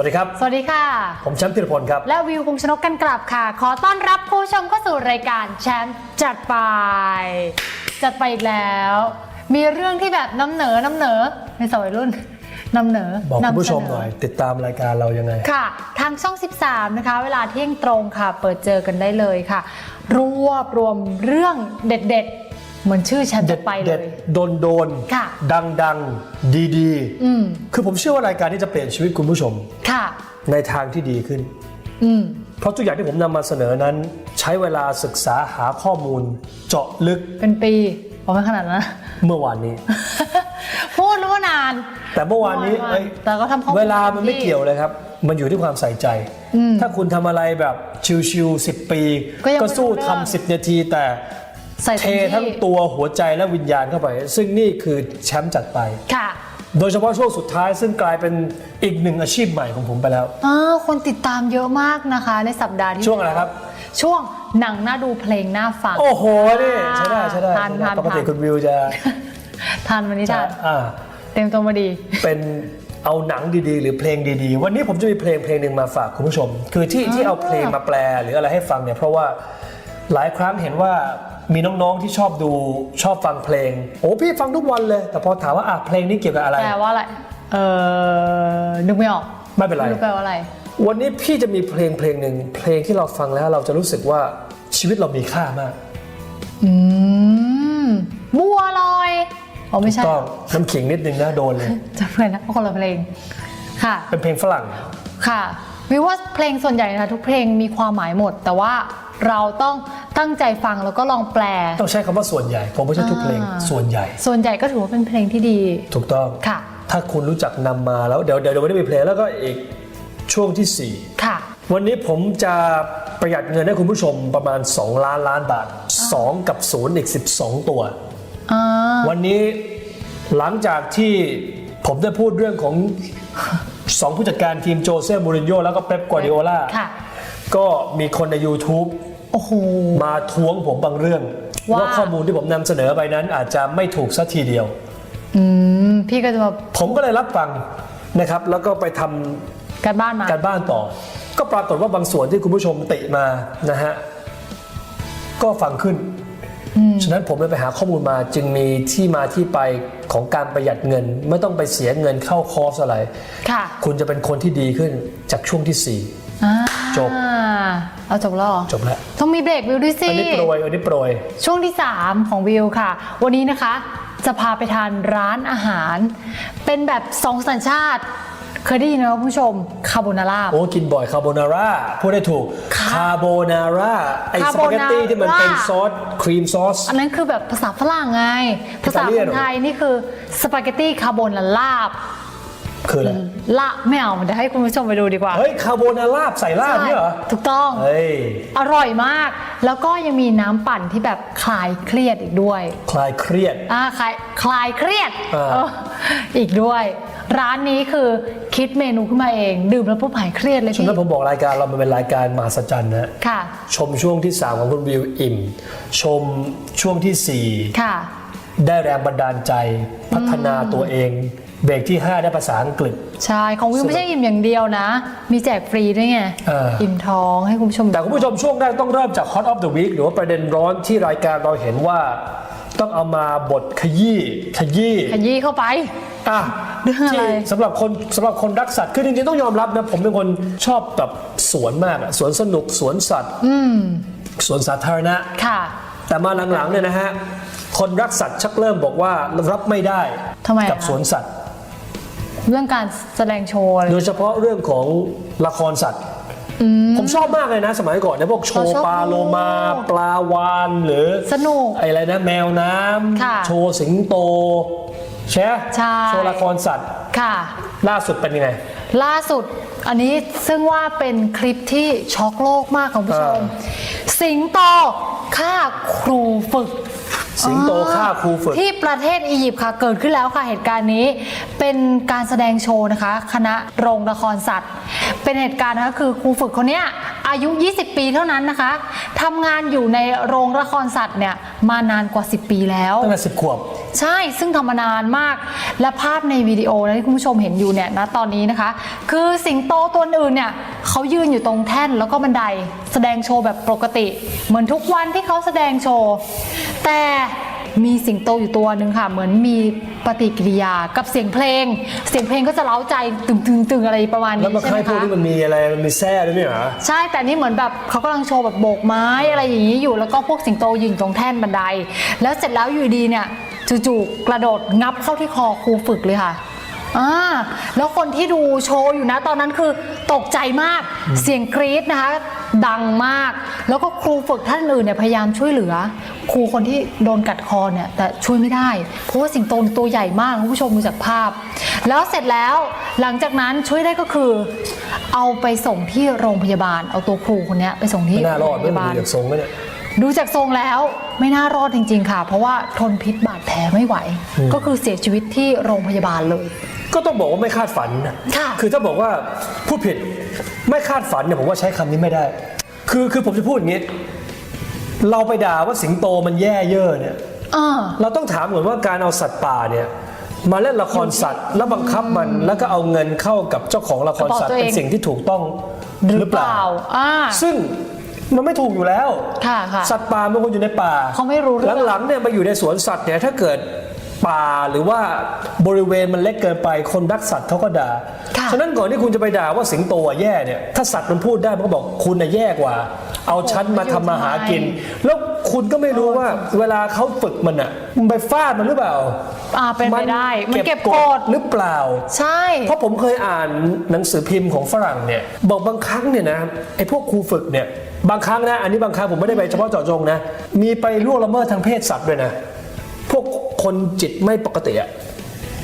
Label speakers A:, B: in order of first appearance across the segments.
A: วัสดีครับ
B: สวัสดีค่ะ
A: ผมแชมป์ธีรพลครับ
B: และวิวพงษ์ชนกกันกลับค่ะ ขอต้อนรับผู้ชมเข้าสู่รายการแชมป์จัดไป จัดไปอีกแล้ว มีเรื่องที่แบบน้ำเหนอน้ำเหนอในสมัยรุ่นน้ำเหนอ
A: บอกคุณผู้ชมำ
B: เส
A: หน่อย ติดตามรายการเรายังไง
B: ค่ะ ทางช่อง 13 นะคะ เวลาเที่ยงตรงค่ะ เปิดเจอกันได้เลยค่ะ รวบรวมเรื่องเด็ด ๆ เหมือนชื่อแชมป์จัดไปเล
A: เด็ด
B: ย
A: โดนโดน
B: ค่ะ
A: ดังดังดีดี
B: อืม
A: คือผมเชื่อว่ารายการนี้จะเปลี่ยนชีวิตคุณผู้ชม
B: ค่ะ
A: ในทางที่ดีขึ้น
B: อืม
A: เพราะทุกอย่างที่ผมนำมาเสนอนั้น ใช้เวลาศึกษาหาข้อมูล เจาะลึก
B: เป็นปีผมไม่ขนาดนั้นนะ
A: เมื่อวานนี้
B: พูดรู้ว่านาน
A: แต่เมื่อวานนี้
B: เมื่อวาน
A: เอ้ย
B: แต่ก็ทำข้อมูล
A: เวลามันไม่
B: ที่
A: เกี่ยวเลยครับ มันอยู่ที่ความใส่ใจ
B: อืม
A: ถ้าคุณทำอะไรแบบชิวๆ10 ปี
B: ก็ยังไม่
A: สู้
B: รู้เรื่อง
A: ทำ10 นาที แต่
B: ใส่
A: เท
B: เต็มที่
A: ทั้งตัวหัวใจและวิญญาณเข้าไป ซึ่งนี่คือแชมป์จัดไป
B: ค่ะ
A: โดยเฉพาะช่วงสุดท้ายซึ่งกลายเป็นอีกหนึ่งอาชีพใหม่ของผมไปแล้ว
B: อ่าคนติดตามเยอะมากนะคะ ในสัปดาห์ที่
A: ช่วงอะไรครับ
B: ช่วงหนังน่าดูเพลงน่าฟัง
A: โอ้โหนี่ใช่ได้ใช่ได้
B: ทัน
A: ใช่ได้
B: ทัน
A: ปกติ
B: ทัน
A: คุณวิวจะ
B: ทันวันนี้ทัน
A: อ่า
B: เต็มตัวมาดี
A: เป็นเอาหนังดีๆ หรือเพลงดีๆ วันนี้ผมจะมีเพลงเพลงหนึ่งมาฝากคุณผู้ชม คือที่ที่เอาเพลงมาแปลหรืออะไรให้ฟังเนี่ยเพราะว่าหลายครั้งเห็นว่า มีน้องๆที่ชอบดูชอบฟังเพลง โอ้พี่ฟังทุกวันเลย แต่พอถามว่าอะเพลงนี้เกี่ยวกับอะไร
B: แปลว่าอะไร เออนึกไม่ออก
A: ไม่เป็นไร
B: ไม่รู้แปลว่าอะไร
A: วันนี้พี่จะมีเพลงเพลงหนึ่งเพลงที่เราฟังแล้วเราจะรู้สึกว่าชีวิตเรามีค่ามาก
B: อืมบัวลอยอ๋อไม่ใช่
A: ต้องน้ำขิงนิดนึงนะโดนเลย
B: จะเพื่อนนะคนละเพลง ค่ะ
A: เป็นเพลงฝรั่ง
B: ค่ะวิวว่าเพลงส่วนใหญ่นะคะทุกเพลงมีความหมายหมด แต่ว่า เราต้องตั้งใจฟังแล้วก็ลองแปล
A: ต้องใช้คำว่าส่วนใหญ่ ผมไม่ใช่ทุกเพลง
B: อ่า
A: ส่วนใหญ่
B: ส่วนใหญ่ก็ถือว่าเป็นเพลงที่ดี
A: ถูกต้อง
B: ค่ะ
A: ถ้าคุณรู้จักนำมาแล้วเดี๋ยวเดี๋ยวเดี๋ยวไม่ได้มีเพลงแล้วก็อีกช่วงที่
B: ค่ะ
A: 4 วันนี้ผมจะประหยัดเงินให้คุณผู้ชมประมาณ 2 ล้านล้านบาท 2 กับ 0 อีก 12 ตัว
B: อ่า
A: วันนี้หลังจากที่ผมได้พูดเรื่องของสองผู้จัดการทีมโจเซ่มูรินโญ่แล้วก็เป๊ปกัวร์ดิโอลา
B: ค่ะ
A: ก็มีคนใน YouTube
B: โอ้โห
A: มาท้วงผมบางเรื่อง
B: ว่า
A: ว่าข้อมูลที่ผมนำเสนอไปนั้นอาจจะไม่ถูกสัทีเดียว
B: อืมพี่ก็จะมา
A: ผมก็เลยรับฟังนะครับ แล้วก็ไปทำ
B: การบ้านมา
A: การบ้านต่อ ก็ปรากฏว่าบางส่วนที่คุณผู้ชมติมานะฮะ ก็ฟังขึ้น ฉะนั้นผมเลยไปหาข้อมูลมาจึงมีที่มาที่ไปของการประหยัดเงิน ไม่ต้องไปเสียเงินเข้าคอร์สอะไร
B: ค่ะ
A: คุณจะเป็นคนที่ดีขึ้นจากช่วงที่
B: อ่า
A: จบ
B: เอาจบแล้วเหรอ
A: 4จบแล้ว
B: ต้องมีเบรกวิวด้วยสิ
A: อันนี้โปรย อันนี้โปรย
B: ช่วงที่ 3 ของวิวค่ะ วันนี้นะคะจะพาไปทานร้านอาหาร เป็นแบบสองสัญชาติ เคยได้ยินไหมคุณผู้ชมคาโบนาร่า
A: โอ้ กินบ่อยคาโบนาร่า พูดได้ถูกคาโบนาร่า ไอสปาเกตตี้ที่มันเป็นซอส ครีมซอส
B: อันนั้นคือแบบภาษาฝรั่งไง ภาษา
A: อิตาเลี
B: ค
A: ยน
B: นไทยนี่คือสปาเกตตี้คาโบนาร่า
A: คืออะไร
B: ละไม่เอาเดี๋ยวให้คุณผู้ชมไปดูดีกว่า
A: เฮ้ยคาโบนาร่าใส่ลาบเนี่ยเหรอ
B: ถูกต้อง
A: เฮ้ย
B: อร่อยมาก แล้วก็ยังมีน้ำปั่นที่แบบคลายเครียดอีกด้วย
A: คลายเครียด
B: อ่าคลายคลายเครียด
A: อ่า
B: เอออีกด้วย ร้านนี้คือคิดเมนูขึ้นมาเอง ดื่มแล้วปุ๊บหายเครียดเลย
A: ฉะ
B: พี่
A: นั้นผมบอกรายการเรามันเป็นรายการมหัศจรรย์นะ
B: ค่ะ
A: ชมช่วงที่3ของคุณวิวอิ่ม ชมช่วงทีสี่
B: ค่ะ
A: 4ได้แรงบันดาลใจพัฒนาตัวเอง เบรกที่ 5 ได้ภาษาอังกฤษ
B: ใช่ ของวิวไม่ใช่อิ่มอย่างเดียวนะ มีแจกฟรีด้วยไง
A: เอออิ่
B: มท้องให้คุณผู้ชม
A: แต่คุณผู้ชมช่วงแรกต้องเริ่มจาก Hot of the Week หรือว่าประเด็นร้อนที่รายการเราเห็นว่า ต้องเอามาบทขยี้ขยี้
B: ขยี้เข้าไป
A: อะ
B: เรื่องอะไร
A: ที่สำหรับคนสำหรับคนรักสัตว์คือจริงๆต้องยอมรับนะผมเป็นคนชอบแบบสวนมากอะสวนสนุกสวนสัตว์สวนสาธารณะ
B: ค่ะ
A: แต่มาหลังๆเนี่ยนะฮะ คนรักสัตว์ชักเริ่มบอกว่ารับไม่ได้
B: ทำไมอะ
A: กับ
B: คะ
A: สวนสัตว์
B: เรื่องการแสดงโชว์อะไร
A: โดยเฉพาะเรื่องของละครสัตว์ผมชอบมากเลยนะ สมัยก่อนเนี่ยพวกโช
B: เรา
A: ว์
B: ชอบ
A: ปลาโลมา
B: ดู
A: ปลาวานหรือ
B: สนุก
A: ไออะไรนะแมวน้
B: ค่ะำ
A: โชว์สิงโตใช่ไหม
B: ใช่
A: โชว์ละครสัตว์
B: ค่ะ
A: ล่าสุดเป็นยังไง
B: ล่าสุดอันนี้ซึ่งว่าเป็นคลิปที่ช็อกโลกมากคุณผู้ชม
A: อ่
B: สิงโตฆ่าครูฝึก
A: สิงโตฆ่าครูฝึก
B: ที่ประเทศอียิปต์ค่ะ เกิดขึ้นแล้วค่ะเหตุการณ์นี้ เป็นการแสดงโชว์นะคะ คณะโรงละครสัตว์ เป็นเหตุการณ์นะคะคือครูฝึกคนเนี้ยอายุ 20 ปีเท่านั้นนะคะทำงานอยู่ในโรงละครสัตว์เนี่ยมานานกว่า 10 ปีแล้ว
A: ตั้งแต่สิบขวบ
B: ใช่ซึ่งทำมานานมาก และภาพในวิดีโอนะที่คุณผู้ชมเห็นอยู่เนี่ยนะตอนนี้นะคะ คือสิงโตตัวอื่นเนี่ยเขายืนอยู่ตรงแท่นแล้วก็บันได แสดงโชว์แบบปกติ เหมือนทุกวันที่เขาแสดงโชว์ แต่มีสิงโตอยู่ตัวหนึ่งค่ะ เหมือนมีปฏิกิริยากับเสียงเพลง เสียงเพลงก็จะเล้าใจตึงตึงตึงอะไรประมาณ
A: แล้ว
B: นี้
A: มา
B: ใช่ไหม
A: ค่ายพวก
B: คะ
A: นี้มันมีอะไรมันมีแซ่ด้วยเนี่ยเหรอ
B: ใช่แต่นี่เหมือนแบบเขากำลังโชว์แบบโบกไม้อะไรอย่างนี้อยู่ แล้วก็พวกสิงโตยืนอยู่ตรงแท่นบันได แล้วเสร็จแล้วอยู่ดีเนี่ยจู่ๆกระโดดงับเข้าที่คอครูฝึกเลยค่ะอ่าแล้วคนที่ดูโชว์อยู่นะตอนนั้นคือตกใจมากเสียงกรี๊ดนะคะ ดังมาก แล้วก็ครูฝึกท่านอื่นเนี่ยพยายามช่วยเหลือ ครูคนที่โดนกัดคอเนี่ยแต่ช่วยไม่ได้ เพราะว่าสิงโตตัวใหญ่มากคุณผู้ชมดูจากภาพ แล้วเสร็จแล้วหลังจากนั้นช่วยได้ก็คือ เอาไปส่งที่โรงพยาบาล เอาตัวครูคนเนี้ยไปส่งที่
A: ไม่น่าร
B: โร
A: อด
B: งพ
A: ไม่
B: ยา
A: ดู
B: บาล
A: จากทรงไหมเนี่ย
B: ดูจากทรงแล้วไม่น่ารอดจริง ๆ ค่ะ เพราะว่าทนพิษบาดแผลไม่ไหวก็คือเสียชีวิตที่โรงพยาบาลเลย
A: ก็ต้องบอกว่าไม่คาดฝันนะ
B: ค่ะ
A: คือถ้าบอกว่าพูดผิดไม่คาดฝันเนี่ยผมว่าใช้คำนี้ไม่ได้ คือคือผมจะพูดอย่างนี้ เราไปด่าว่าสิงโตมันแย่เย่อเนี่ย
B: อ่า
A: เราต้องถามก่อนว่าการเอาสัตว์ป่าเนี่ยมาเล่นละครสัตว์แล้วบังคับมันแล้วก็เอาเงินเข้ากับเจ้าของละครสัตว์
B: กระเป๋าตัวเอง
A: เป็นสิ่งที่ถูกต้อง
B: หรือเปล่าอ่า
A: ซึ่งมันไม่ถูกอยู่แล้ว
B: ค่ะค่ะ
A: สัตว์ป่ามันควรอยู่ในป่า
B: เขาไม่รู้เรื่อง
A: หลังๆเนี่ยมาอยู่ในสวนสัตว์เนี่ยถ้าเกิดป่าหรือว่าบริเวณมันเล็กเกินไปคนรักสัตว์เขาก็ด่า
B: ค่ะ
A: ฉะนั้นก่อนที่คุณจะไปด่าว่าสิงโตอะแย่เนี่ยถ้าสัตว์มันพูดได้มันก็บอกคุณน่ะแย่กว่า เอาฉันมาทำมาหากิน แล้วคุณก็ไม่รู้ว่าเวลาเขาฝึกมันอะมันไปฟาดมันหรือเปล่า
B: อ่าเป็นไปได้มันเก็บกด
A: หรือเปล่า
B: ใช่
A: เพราะผมเคยอ่านหนังสือพิมพ์ของฝรั่งเนี่ยบอกบางครั้งเนี่ยนะไอ้พวกครูฝึกเนี่ยบางครั้งนะอันนี้บางครั้งผมไม่ได้ไปเฉพาะเจาะจงนะมีไปล่วงละเมิดทางเพศสัตว์ด้วยนะพวกคนจิตไม่ปกติอะ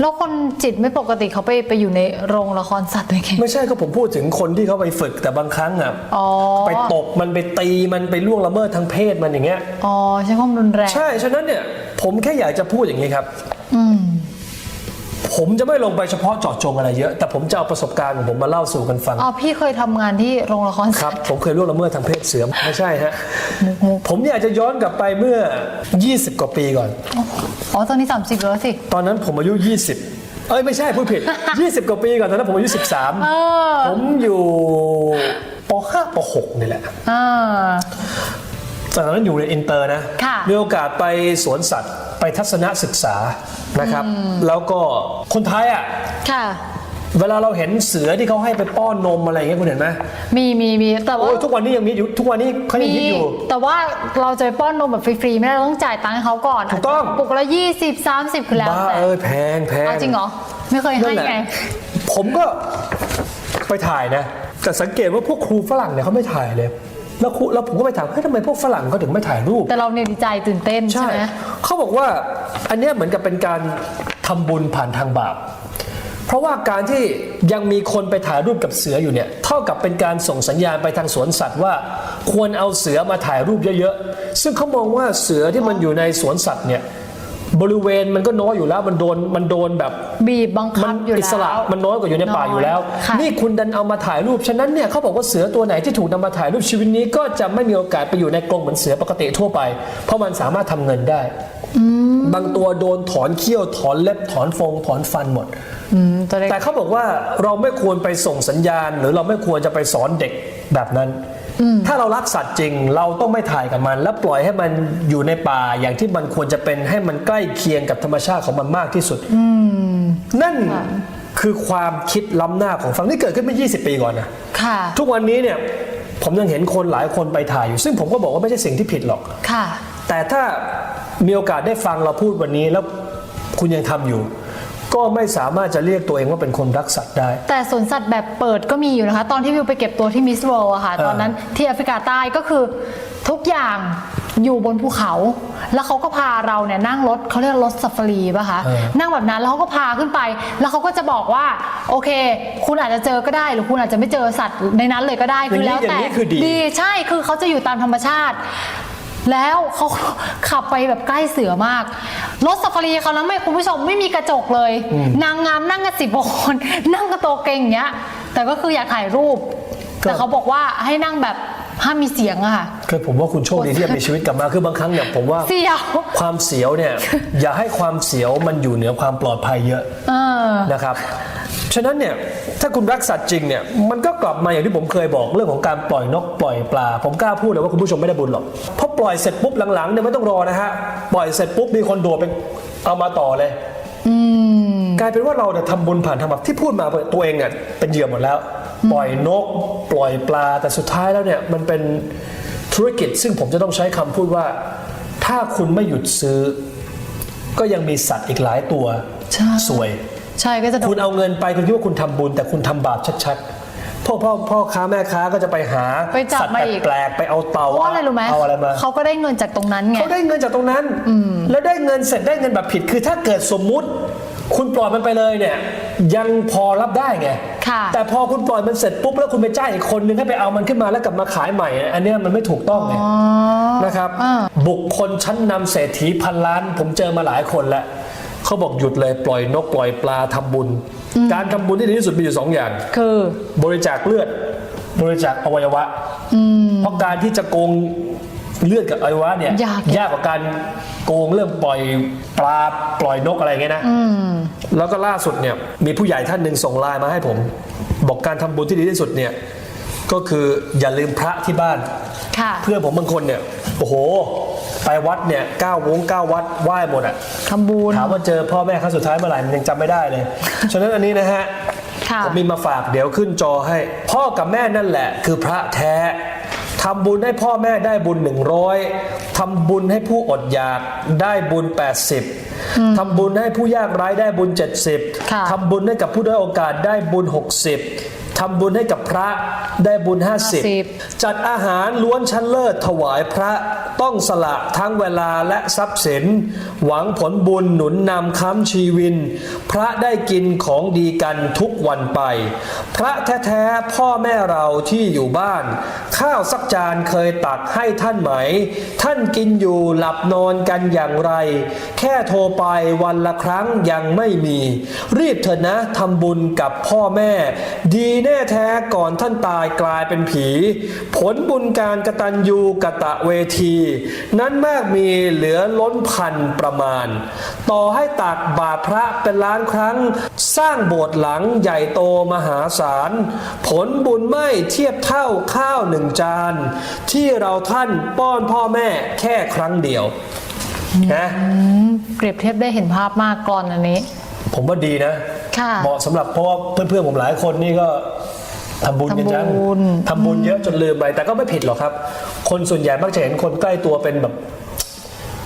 B: แล้วคนจิตไม่ปกติเขาไปไปอยู่ในโรงละครสัตว์ด้วยไง
A: ไม่ใช่ก็ผมพูดถึงคนที่เขาไปฝึกแต่บางครั้งอะ
B: อ๋อ
A: ไปตบมันไปตีมันไปล่วงละเมิดทางเพศมันอย่างเงี้ย
B: อ๋อใช้ความรุนแรง
A: ใช่ ฉะนั้นเนี่ยผมแค่อยากจะพูดอย่างนี้ครับ
B: อืม
A: ผมจะไม่ลงไปเฉพาะเจาะจงอะไรเยอะ แต่ผมจะเอาประสบการณ์ของผมมาเล่าสู่กันฟัง
B: อ๋อพี่เคยทำงานที่โรงละคร
A: ค
B: สั
A: รั
B: ต
A: บ
B: ว์
A: ผมเคยล่วงละเมิดทางเพศเสือไม่ใช่ฮะ
B: มุกมุก
A: ผมอยากจะย้อนกลับไปเมื่อ 20 กว่าปีก่อน
B: อ๋อตอนนี้ 30 แล้วสิ
A: ตอนนั้นผมอายุ 20 เอ้ยไม่ใช่พูดผิด 20 กว่าปีก่อนตอนนั้นผมอายุ
B: เอ
A: 13
B: อ
A: ผมอยู่ป .5 ป .6 นี่แหละ
B: อ่า
A: ตอนนั้นอยู่ในอินเตอร์นะ
B: ค่ะ
A: มีโอกาสไปสวนสัตว์ไปทัศนศึกษานะครับ แล้วก็คนไทยอะ
B: ค่ะ
A: เวลาเราเห็นเสือที่เขาให้ไปป้อนนมอะไรอย่างเงี้ยคุณเห็นไหม
B: มีมีมีแต่ว่า
A: โอ้ยทุกวันนี้ยังมีอยู่ทุกวันนี้เขายัง
B: มี
A: คิดอยู่
B: แต่ว่าเราจะไปป้อนนมแบบฟรีๆไม่ได้เราต้องจ่ายตังค์ให้เขาก่อน
A: ถูกต้อง
B: ปุกละยี่สิบสามสิบคือแล้ว
A: บ้า
B: แต่
A: เอ้ยแพงแพง
B: เอาจริงเหรอไม่เคย
A: นั่
B: ให้
A: นแหละ
B: ไง
A: ผมก็ไปถ่ายนะแต่สังเกตว่าพวกครูฝรั่งเนี่ยเขาไม่ถ่ายเลย แล้วครูแล้วผมก็ไปถามเฮ้ยทำไมพวกฝรั่งเขาถึงไม่ถ่ายรูป
B: แต่เราเนี่ยดีใจตื่นเต้นใช่ไหม
A: เขาบอกว่าอันเนี้ยเหมือนกับเป็นการทำบุญผ่านทางบาป เพราะว่าการที่ยังมีคนไปถ่ายรูปกับเสืออยู่เนี่ยเท่ากับเป็นการส่งสัญญาณไปทางสวนสัตว์ว่า ควรเอาเสือมาถ่ายรูปเยอะๆซึ่งเขามองว่าเสือที่มันอยู่ในสวนสัตว์เนี่ย บริเวณมันก็น้อยอยู่แล้วมันโดนมันโดนแบบ
B: บีบบังคั
A: มั
B: บ
A: น
B: อยู่
A: อิ
B: แล้ว
A: สระมันน้อยกว่าอยู่ในป่าอยู่แล้ว
B: ค่ะ
A: นี่คุณดันเอามาถ่ายรูป ฉะนั้นเนี่ยเขาบอกว่าเสือตัวไหนที่ถูกนำมาถ่ายรูปชีวิตนี้ ก็จะไม่มีโอกาสไปอยู่ในกรงเหมือนเสือปกติทั่วไป เพราะมันสามารถทำเงินได้บางตัวโดนถอนเขี้ยวถอนเล็บถอนฟงถอนฟันหมด
B: อืมตัวเล็ก
A: แต่เขาบอกว่าเราไม่ควรไปส่งสัญญาณ หรือเราไม่ควรจะไปสอนเด็กแบบนั้น ถ้าเรารักสัตว์จริง เราต้องไม่ถ่ายกับมัน และปล่อยให้มันอยู่ในป่าอย่างที่มันควรจะเป็นให้มันใกล้เคียงกับธรรมชาติของมันมากที่สุดนั่นคือความคิดล้ำหน้าของฝั่งที่เกิดขึ้นเมื่อ 20 ปีก่อนนะ
B: ค่ะ
A: ทุกวันนี้เนี่ยผมยังเห็นคนหลายคนไปถ่ายอยู่ ซึ่งผมก็บอกว่าไม่ใช่สิ่งที่ผิดหรอก
B: ค่ะ
A: แต่ถ้ามีโอกาสได้ฟังเราพูดวันนี้แล้วคุณยังทำอยู่ ก็ไม่สามารถจะเรียกตัวเองว่าเป็นคนรักสัตว์ได้
B: แต่สวนสัตว์แบบเปิดก็มีอยู่นะคะ ตอนที่วิวไปเก็บตัวที่มิสเวิลด์อะค่ะ
A: เออ
B: ตอนนั้นที่แอฟริกาใต้ก็คือทุกอย่างอยู่บนภูเขา แล้วเขาก็พาเราเนี่ยนั่งรถเขาเรียกรถซาฟารีป่ะคะ
A: เออ
B: นั่งแบบนั้นแล้วเขาก็พาขึ้นไป แล้วเขาก็จะบอกว่า โอเค คุณอาจจะเจอก็ได้ หรือคุณอาจจะไม่เจอสัตว์ในนั้นเลยก็ได้ คือแล้ว
A: อย่าง
B: แต่
A: นี้คือดี
B: ดี ใช่คือเขาจะอยู่ตามธรรมชาติ แล้วเขา ขับไปแบบใกล้เสือมาก รถซาฟารีเขานั้นไม่คุณผู้ชมไม่มีกระจกเลย นางงามนั่งกันสิบกว่าคนนั่งกระโตวเก่งอย่างเงี้ย แต่ก็คืออยากถ่ายรูป
A: ก็
B: แต่เขาบอกว่าให้นั่งแบบห้ามมีเสียงอะค่ะ
A: คือผมว่าคุณโชคดีที่ยังมีชีวิตกลับมาคือบางครั้งเนี่ยผมว่า
B: เสียว
A: ความเสียวเนี่ย อย่าให้ความเสียวมันอยู่เหนือความปลอดภัยเยอะ
B: เออ
A: นะครับฉะนั้นเนี่ย ถ้าคุณรักสัตว์จริงเนี่ยมันก็กลับมาอย่างที่ผมเคยบอกเรื่องของการปล่อยนกปล่อยปลา ผมกล้าพูดเลยว่าคุณผู้ชมไม่ได้บุญหรอกเพราะปล่อยเสร็จปุ๊บหลังๆเนี่ยไม่ต้องรอนะฮะปล่อยเสร็จปุ๊บมีคนโดดไปเอามาต่อเลยกลายเป็นว่าเราเนี่ยทำบุญผ่านทำแบบที่พูดมาตัวเองเนี่ยเป็นเหยื่อหมดแล้ว ปล่อยนก ปล่อยปลาแต่สุดท้ายแล้วเนี่ยมันเป็นธุรกิจ ซึ่งผมจะต้องใช้คำพูดว่า ถ้าคุณไม่หยุดซื้อ ก็ยังมีสัตว์อีกหลายตัว
B: ใช่
A: สวย
B: ใช่ก็จะโด
A: คุณ
B: น
A: เอาเงินไปคุณคิดว่าคุณทำบุญ แต่คุณทำบาปชัดๆพ่อพ่อพ่อค้าแม่ค้าก็จะไปหา
B: ไปจับ
A: สัตว์
B: มาอีก
A: แปลกๆไปเอาเต่า
B: เพราะว่าอะไรรู้ไหม
A: เอาอะไรมา
B: เขาก็ได้เงินจากตรงนั้นไง
A: เขาได้เงินจากตรงนั้น แล้วได้เงินเสร็จได้เงินแบบผิด คือถ้าเกิดสมมุติคุณปล่อยมันไปเลยเนี่ย ยังพอรับได้ไง
B: ค่ะ
A: แต่พอคุณปล่อยมันเสร็จปุ๊บแล้วคุณไปจ้างอีกคนนึงให้ไปเอามันขึ้นมาแล้วกลับมาขายใหม่ อันเนี้ยมันไม่ถูกต้องไงนะครับ
B: อ่า
A: บุคคลชั้นนำเศรษฐีพันล้าน ผมเจอมาหลายคนแล้ว เขาบอกหยุดเลยปล่อยนกปล่อยปลาทำบุญ การทำบุญที่ดีที่สุดมีอยู่สองอย่าง
B: คือ
A: บริจาคเลือด บริจาคอวัยวะเพราะการที่จะโกงเลือดกับอวัยวะเนี่ย
B: ยาก
A: ยากกว่าการโกงเรื่องปล่อยปลาปล่อยนกอะไรอย่างเงี้ยนะแล้วก็ล่าสุดเนี่ยมีผู้ใหญ่ท่านหนึ่งส่งไลน์มาให้ผม บอกการทำบุญที่ดีที่สุดเนี่ยก็คืออย่าลืมพระที่บ้าน
B: ค่ะ
A: เพื่อนผมบางคนเนี่ยโอ้โห ไปวัดเนี่ยเก้าวงเก้าวัดไหว้หมดอะ
B: ทำบุญ
A: ถามว่าเจอพ่อแม่ครั้งสุดท้ายเมื่อไหร่มันยังจำไม่ได้เลย ฉะนั้นอันนี้นะฮะ
B: ค่ะ
A: ผมมีมาฝากเดี๋ยวขึ้นจอให้ พ่อกับแม่นั่นแหละ คือพระแท้ทำบุญให้พ่อแม่ได้บุญ 100ทำบุญให้ผู้อดอยากได้บุญ 80ทำบุญให้ผู้ยากไร้ได้บุญ 70
B: ค่ะ
A: ทำบุญให้กับผู้ด้อยโอกาสได้บุญ 60ทำบุญให้กับพระได้บุญ 50จัดอาหารล้วนชั้นเลิศถวายพระ ต้องสละทั้งเวลาและทรัพย์สิน หวังผลบุญหนุนนำค้ำชีวิน พระได้กินของดีกันทุกวันไป พระแท้ๆพ่อแม่เราที่อยู่บ้าน ข้าวสักจานเคยตักให้ท่านไหม ท่านกินอยู่หลับนอนกันอย่างไร แค่โทรไปวันละครั้งยังไม่มี รีบเถอะนะทำบุญกับพ่อแม่ ดีแน่แท้ก่อนท่านตายกลายเป็นผี ผลบุญการกระตัญญูกะตะเวทีนั้นมากมีเหลือล้นพันประมาณ ต่อให้ตักบาตรพระเป็นล้านครั้ง สร้างโบสถ์หลังใหญ่โตมหาศาล ผลบุญไม่เทียบเท่าข้าวหนึ่งจาน ที่เราท่านป้อนพ่อแม่แค่ครั้งเดียวนะ
B: เปรียบเทียบได้เห็นภาพมากกรอนอันนี้
A: ผมว่าดีนะ
B: ค่ะ
A: เหมาะสำหรับเพราะว่าเพื่อนๆผมหลายคนนี่ก็ ทำบุญกันจัง
B: ทำบุญ
A: ทำบุญเยอะจนลืมไป แต่ก็ไม่ผิดหรอกครับ คนส่วนใหญ่มักจะเห็นคนใกล้ตัวเป็นแบบ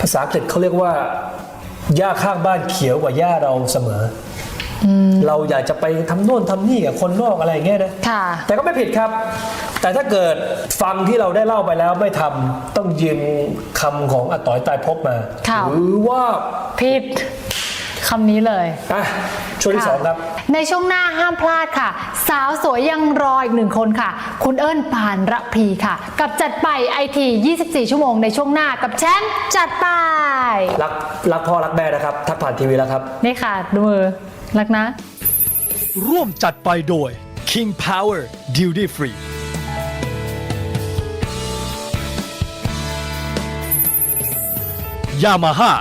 A: ภาษาอังกฤษเขาเรียกว่าหญ้าข้างบ้านเขียวกว่าหญ้าเราเสมออเราอยากจะไปทำโน่นทำนี่กับคนนอกอะไรอย่างเงี้ยนะ
B: ค่ะ
A: แต่ก็ไม่ผิดครับ แต่ถ้าเกิดฟังที่เราได้เล่าไปแล้วไม่ทำต้องยืมคำของอาต่อยตายภพบมา
B: ค่ะ
A: หรือว่า
B: ผิด คำนี้เลย
A: อะช่วงที่สองครับ
B: ในช่วงหน้าห้ามพลาดค่ะ สาวสวยยังรออีกหนึ่งคนค่ะ คุณเอิญปานระพีค่ะ กับจัดไปไอที 24 ชั่วโมงในช่วงหน้ากับแชมป์จัดไป
A: รักรักพ่อรักแม่นะครับ ทักผ่านทีวีแล้วครับ
B: นี่ค่ะ ดูมือ รักนะ
C: ร่วมจัดไปโดย King Power Duty Free Yamaha